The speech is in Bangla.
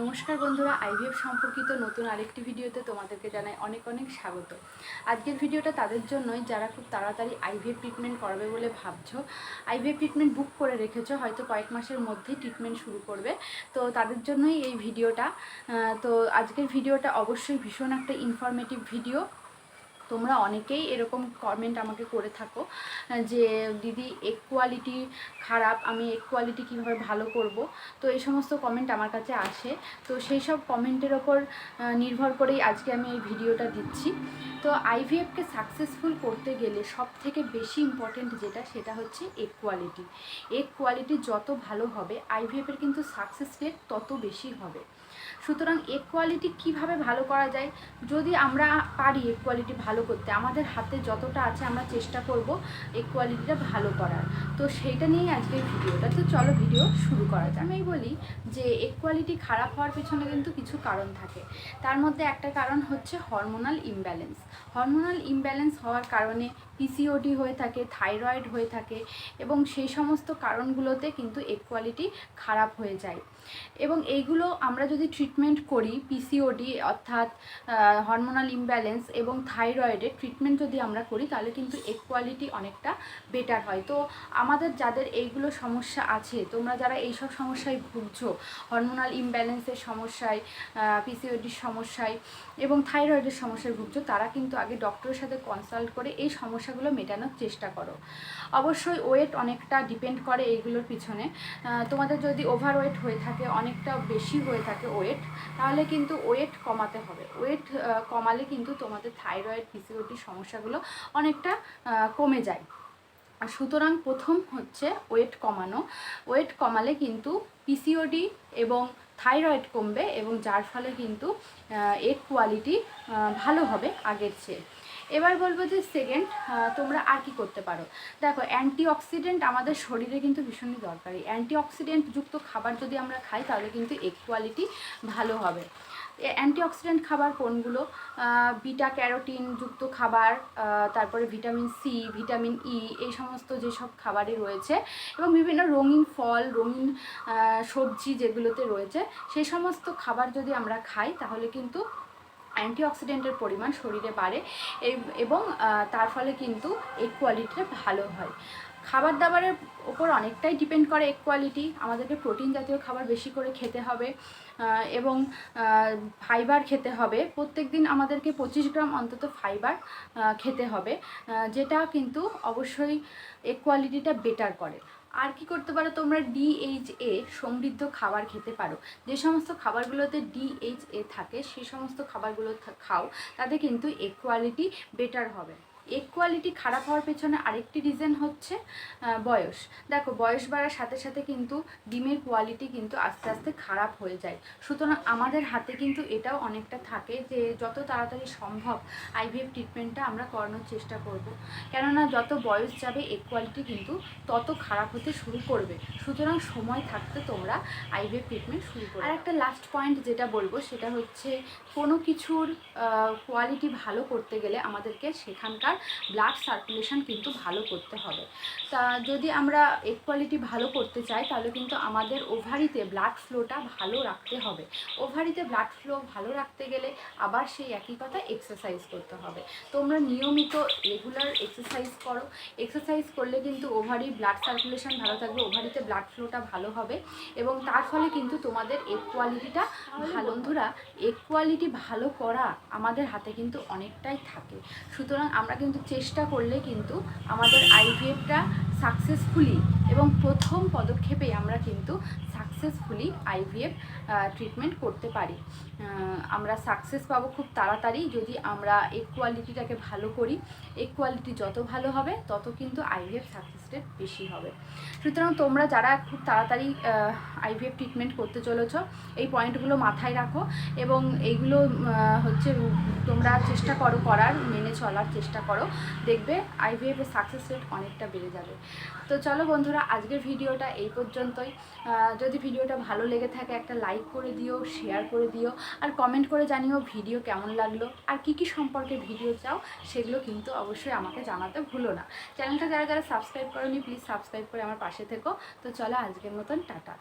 নমস্কার বন্ধুরা আইভিএফ সম্পর্কিত নতুন আরেকটি ভিডিওতে তোমাদেরকে জানাই অনেক অনেক স্বাগত। আজকের ভিডিওটা তাদের জন্যই, যারা খুব তাড়াতাড়ি আইভিএফ ট্রিটমেন্ট করবে বলে ভাবছ আইভিএফ ট্রিটমেন্ট বুক করে রেখেছ, হয়তো কয়েক মাসের মধ্যেই ট্রিটমেন্ট শুরু করবে। তো তাদের জন্যই এই ভিডিওটা তো আজকের ভিডিওটা অবশ্যই ভীষণ একটা ইনফরমেটিভ ভিডিও তোমরা অনেকেই এরকম কমেন্ট আমাকে করে থাকো, যে দিদি এক কোয়ালিটি খারাপ, আমি এক কোয়ালিটি কীভাবে ভালো করব? তো এই সমস্ত কমেন্ট আমার কাছে আসে। তো সেই সব কমেন্টের ওপর নির্ভর করেই আজকে আমি এই ভিডিওটা দিচ্ছি। তো আইভিএফকে সাকসেসফুল করতে গেলে সব থেকে বেশি ইম্পর্টেন্ট যেটা, সেটা হচ্ছে এক কোয়ালিটি এক কোয়ালিটি যত ভালো হবে আইভিএফের কিন্তু সাকসেস রেট তত বেশি হবে। সুতরাং এক কোয়ালিটি কীভাবে ভালো করা যায়? যদি আমরা পারি এক কোয়ালিটি ভালো করতে, আমাদের হাতে যতটা আছে আমরা চেষ্টা করব এক কোয়ালিটিটা ভালো করার। তো সেইটা নিয়েই আজকের ভিডিওটা। তো চলো ভিডিও শুরু করা যায় আমি বলি যে এক কোয়ালিটি খারাপ হওয়ার পেছনে কিন্তু কিছু কারণ থাকে। তার মধ্যে একটা কারণ হচ্ছে হরমোনাল ইমব্যালেন্স হরমোনাল ইমব্যালেন্স হওয়ার কারণে পিসিওডি হয়ে থাকে থাইরয়েড হয়ে থাকে এবং সেই সমস্ত কারণগুলোতে কিন্তু এক কোয়ালিটি খারাপ হয়ে যায়। এবং এইগুলো আমরা যদি ট্রিটমেন্ট করি পিসিওডি অর্থাৎ হরমোনাল ইমব্যালেন্স এবং থাইরয়েডের ট্রিটমেন্ট যদি আমরা করি, তাহলে কিন্তু এক কোয়ালিটি অনেকটা বেটার হয়। তো আমাদের যাদের এইগুলো সমস্যা আছে, তোমরা যারা এইসব সমস্যায় ভুগছো হরমোনাল ইমব্যালেন্সের সমস্যায় পিসিওডির সমস্যায় এবং থাইরয়েডের সমস্যায় ভুগছো, তারা কিন্তু আগে ডক্টরের সাথে কনসাল্ট করে এই সমস্যাগুলো মেটানোর চেষ্টা করো। অবশ্যই ওয়েট অনেকটা ডিপেন্ড করে এইগুলোর পিছনে। তোমাদের যদি ওভার ওয়েট হয়ে থাকে, অনেকটা বেশি হয়ে থাকে ওয়েট তাহলে কিন্তু ওয়েট কমাতে হবে। ওয়েট কমালে কিন্তু তোমাদের থাইরয়েড পিসিওটির সমস্যাগুলো অনেকটা কমে যায়। সুতরাং প্রথম হচ্ছে ওয়েট কমানো। ওয়েট কমালে কিন্তু পিসিওডি এবং থাইরয়েড কমবে এবং যার ফলে কিন্তু এর কোয়ালিটি ভালো হবে আগের চেয়ে। এবার বলব যে সেকেন্ড তোমরা আর কি করতে পারো। দেখো অ্যান্টিঅক্সিডেন্ট আমাদের শরীরে কিন্তু ভীষণই দরকারি। অ্যান্টিঅক্সিডেন্ট যুক্ত খাবার যদি আমরা খাই, তাহলে কিন্তু এগ কোয়ালিটি ভালো হবে। অ্যান্টিঅক্সিডেন্ট খাবার কোনগুলো? বিটা ক্যারোটিন যুক্ত খাবার তারপরে ভিটামিন সি ভিটামিন ই এই সমস্ত যেসব খাবারে রয়েছে, এবং বিভিন্ন রঙিন ফল, রঙিন সবজি যেগুলোতে রয়েছে, সেই সমস্ত খাবার যদি আমরা খাই, তাহলে কিন্তু অ্যান্টিঅক্সিডেন্টের পরিমাণ শরীরে বাড়ে এব- তার ফলে কিন্তু এগ কোয়ালিটিটা ভালো হয়। খাবার দাবারের ওপর অনেকটাই ডিপেন্ড করে এগ কোয়ালিটি আমাদেরকে প্রোটিন জাতীয় খাবার বেশি করে খেতে হবে এবং ফাইবার খেতে হবে। প্রত্যেক দিন আমাদেরকে পঁচিশ গ্রাম অন্তত ফাইবার খেতে হবে যেটা কিন্তু অবশ্যই এগ কোয়ালিটিটা বেটার করে। আর কি করতে পারো? তোমরা ডিএইচএ সমৃদ্ধ খাবার খেতে পারো। যে সমস্ত খাবারগুলোতে ডিএইচএ থাকে সেই সমস্ত খাবারগুলো খাও, তাতে কিন্তু এ কোয়ালিটি বেটার হবে। এগ কোয়ালিটি খারাপ হওয়ার পেছনে আরেকটি রিজন হচ্ছে বয়স। দেখো বয়স বাড়ার সাথে সাথে কিন্তু ডিমের কোয়ালিটি কিন্তু আস্তে আস্তে খারাপ হয়ে যায়। সুতরাং আমাদের হাতে কিন্তু এটাও অনেকটা থাকে যে যত তাড়াতাড়ি সম্ভব আইভিএফ ট্রিটমেন্টটা আমরা করানোর চেষ্টা করব। কেননা যত বয়স যাবে এগ কোয়ালিটি কিন্তু তত খারাপ হতে শুরু করবে। সুতরাং সময় থাকতে তোমরা আইভিএফ ট্রিটমেন্ট শুরু করো আর একটা লাস্ট পয়েন্ট যেটা বলব সেটা হচ্ছে কোনো কিছুর কোয়ালিটি ভালো করতে গেলে আমাদেরকে সেখানকার ব্লাড সার্কুলেশন কিন্তু ভালো করতে হবে। তা যদি আমরা এগ কোয়ালিটি ভালো করতে চাই, তাহলে কিন্তু আমাদের ওভারিতে ব্লাড ফ্লোটা ভালো রাখতে হবে। ওভারিতে ব্লাড ফ্লো ভালো রাখতে গেলে আবার সেই একই কথা এক্সারসাইজ করতে হবে। তোমরা নিয়মিত রেগুলার এক্সারসাইজ করো। এক্সারসাইজ করলে কিন্তু ওভারি ব্লাড সার্কুলেশন ভালো থাকবে ওভারিতে ব্লাড ফ্লোটা ভালো হবে এবং তার ফলে কিন্তু তোমাদের এগ কোয়ালিটিটা ভালো। বন্ধুরা এগ কোয়ালিটি ভালো করা আমাদের হাতে কিন্তু অনেকটাই থাকে। সুতরাং আমরা কিন্তু চেষ্টা করলে কিন্তু আমাদের আইভিএফটা সাকসেসফুলি এবং প্রথম পদক্ষেপে আমরা কিন্তু সাকসেসফুলি আইভিএফ ট্রিটমেন্ট করতে পারি। আমরা সাকসেস পাবো খুব তাড়াতাড়ি যদি আমরা এগ কোয়ালিটিটাকে ভালো করি। এগ কোয়ালিটি যত ভালো হবে, তত কিন্তু আইভিএফ সাকসেস রেট বেশি হবে। সুতরাং তোমরা যারা খুব তাড়াতাড়ি আইভিএফ ট্রিটমেন্ট করতে চলেছ, এই পয়েন্টগুলো মাথায় রাখো এবং এইগুলো হচ্ছে তোমরা চেষ্টা করো করার, মেনে চলার চেষ্টা করো। দেখবে আইভিএফ এর সাকসেস রেট অনেকটা বেড়ে যাবে। তো চলো বন্ধুরা, আজকের ভিডিওটা এই পর্যন্তই। যদি ভিডিওটা ভালো লেগে থাকে একটা লাইক করে দিও শেয়ার করে দিও, আর কমেন্ট করে জানিও ভিডিও কেমন লাগল, আর কি কি সম্পর্কে ভিডিও চাও, সেগুলো কিন্তু অবশ্যই আমাকে জানাতে ভুলো না। চ্যানেলটা যারা যারা সাবস্ক্রাইব করনি প্লিজ সাবস্ক্রাইব করে আমার পাশে থেকো। তো চলো আজকের মতন, টাটা।